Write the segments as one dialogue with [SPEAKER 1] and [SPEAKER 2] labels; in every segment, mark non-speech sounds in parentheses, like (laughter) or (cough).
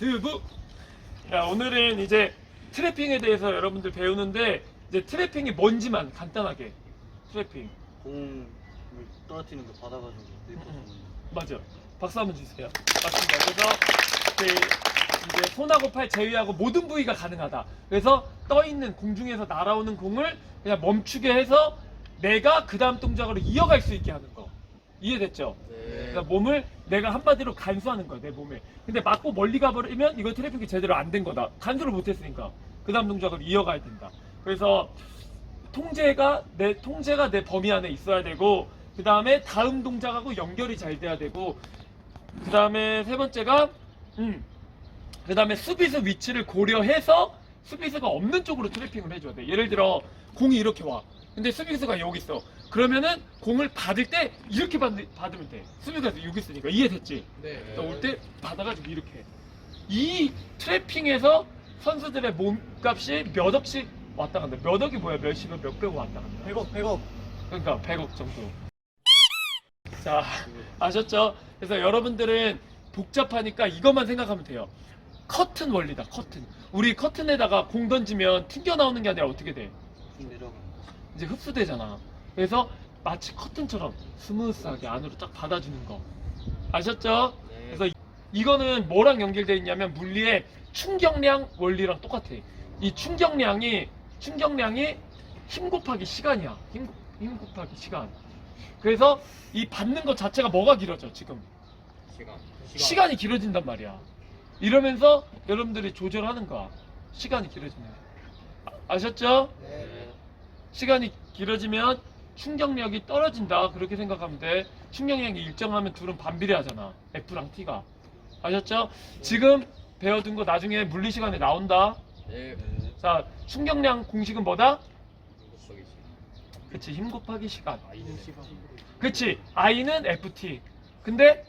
[SPEAKER 1] 유튜브. 야, 오늘은 이제 트래핑에 대해서 여러분들 배우는데 이제 트래핑이 뭔지만 간단하게 트래핑.
[SPEAKER 2] 공을 떨어뜨리는 거 받아가지고 네이버
[SPEAKER 1] 맞아. 박수 한번 주세요. 맞습니다. 그래서 그 이제 손하고 팔 제외하고 모든 부위가 가능하다. 그래서 떠 있는 공중에서 날아오는 공을 그냥 멈추게 해서 내가 그 다음 동작으로 이어갈 수 있게 하는 거. 이해됐죠?
[SPEAKER 2] 네.
[SPEAKER 1] 그러니까 몸을 내가 한마디로 간수하는 거야 내 몸에. 근데 맞고 멀리 가버리면 이거 트래픽이 제대로 안 된 거다. 간수를 못했으니까 그 다음 동작을 이어가야 된다. 그래서 통제가 내 통제가 내 범위 안에 있어야 되고 그 다음에 다음 동작하고 연결이 잘 돼야 되고 그 다음에 세 번째가 음. 그 다음에 수비수 위치를 고려해서 수비수가 없는 쪽으로 트래핑을 해줘야 돼. 예를 들어 공이 이렇게 와. 근데 수비수가 여기 있어. 그러면은 공을 받을 때 이렇게 받, 받으면 돼. 수비수가 여기 있으니까 이해됐지?
[SPEAKER 3] 네.
[SPEAKER 1] 올 때 받아가지고 이렇게. 이 트래핑에서 선수들의 몸값이 몇 억씩 왔다 간다. 몇 억이 뭐야? 몇십억, 몇백억 왔다 간다.
[SPEAKER 2] 100억 100억
[SPEAKER 1] 그러니까 100억 정도. 자, 아셨죠? 그래서 여러분들은 복잡하니까 이것만 생각하면 돼요. 커튼 원리다, 커튼. 우리 커튼에다가 공 던지면 튕겨 나오는 게 아니라 어떻게 돼? 이제 흡수되잖아. 그래서 마치 커튼처럼 스무스하게 안으로 딱 받아주는 거. 아셨죠?
[SPEAKER 2] 네.
[SPEAKER 1] 그래서 이- 이거는 뭐랑 연결되어 있냐면 물리의 충격량 원리랑 똑같아. 이 충격량이 충격량이 힘 곱하기 시간이야. 힘, 곱- 힘 곱하기 시간. 그래서 이 받는 것 자체가 뭐가 길어져 지금
[SPEAKER 3] 시간.
[SPEAKER 1] 시간 이 길어진단 말이야. 이러면서 여러분들이 조절하는 거야. 시간이 길어지면. 아- 아셨죠?
[SPEAKER 3] 네.
[SPEAKER 1] 시간이 길어지면 충격력이 떨어진다. 그렇게 생각하면 돼. 충격량이 일정하면 둘은 반비례하잖아. F랑 T가. 아셨죠? 지금 배워둔 거 나중에 물리 시간에 나온다.
[SPEAKER 3] 네.
[SPEAKER 1] 자, 충격량 공식은 뭐다?
[SPEAKER 3] 곱하기 시간.
[SPEAKER 1] 그치, 힘 곱하기 시간.
[SPEAKER 3] 아이는
[SPEAKER 1] 그치, I는 FT. 근데,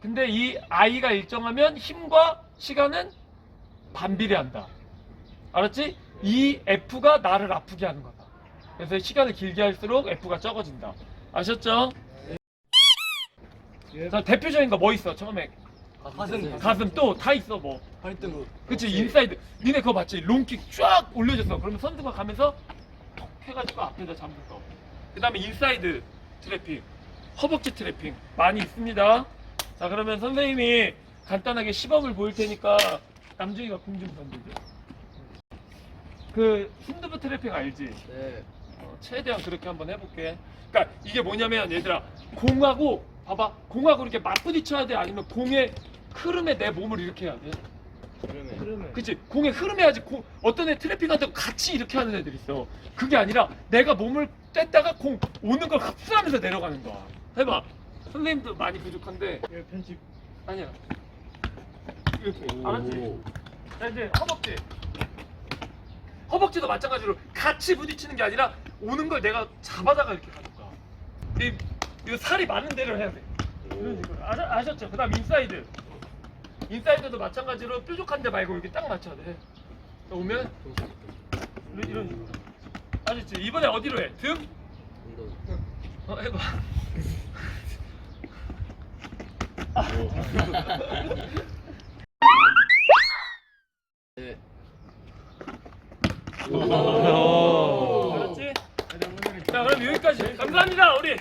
[SPEAKER 1] 근데 이 I가 일정하면 힘과 시간은 반비례한다. 알았지? 이 F가 나를 아프게 하는 거다. 그래서 시간을 길게 할수록 F가 적어진다. 아셨죠? 자, 대표적인 거 뭐 있어, 처음에?
[SPEAKER 2] 가슴
[SPEAKER 1] 가슴 또 다 있어, 뭐.
[SPEAKER 2] 발등으로
[SPEAKER 1] 그치, 인사이드. 니네 그거 봤지? 롱킥 쫙 올려줬어. 그러면 선수가 가면서 톡 해가지고 앞에다 잡는 거. 그 다음에 인사이드 트래핑. 허벅지 트래핑. 많이 있습니다. 자, 그러면 선생님이 간단하게 시범을 보일 테니까 남준이가 공좀 던지죠. 그 순두부 트래핑 알지?
[SPEAKER 3] 네.
[SPEAKER 1] 어, 최대한 그렇게 한번 해볼게. 그러니까 이게 뭐냐면 얘들아 공하고 봐봐 공하고 이렇게 맞부딪혀야 돼 아니면 공의 흐름에 내 몸을 이렇게 해야 돼.
[SPEAKER 3] 그러면
[SPEAKER 1] 그치 공의 흐름에 야지 공 어떤 애 트래핑한테 같이 이렇게 하는 애들 있어. 그게 아니라 내가 몸을 뗐다가 공 오는 걸 흡수하면서 내려가는 거야. 해봐. 선생님도 많이 부족한데
[SPEAKER 2] 예, 편집
[SPEAKER 1] 아니야. 이렇게 알았지? 자 이제 허벅지. 허벅지도 마찬가지로 같이 부딪히는 게 아니라 오는 걸 내가 잡아다가 이렇게 가는 거야. 이, 이거 살이 많은 데를 해야 돼. 이런 식으로. 아, 아셨죠? 그 다음 인사이드. 인사이드도 마찬가지로 뾰족한 데 말고 이렇게 딱 맞춰야 돼. 오면 이런, 이런 식으로. 아셨지? 이번에 어디로 해? 등? 어, 해봐. (laughs)
[SPEAKER 3] 네.
[SPEAKER 1] 알았지? 자, 그럼 여기까지. 감사합니다, 우리.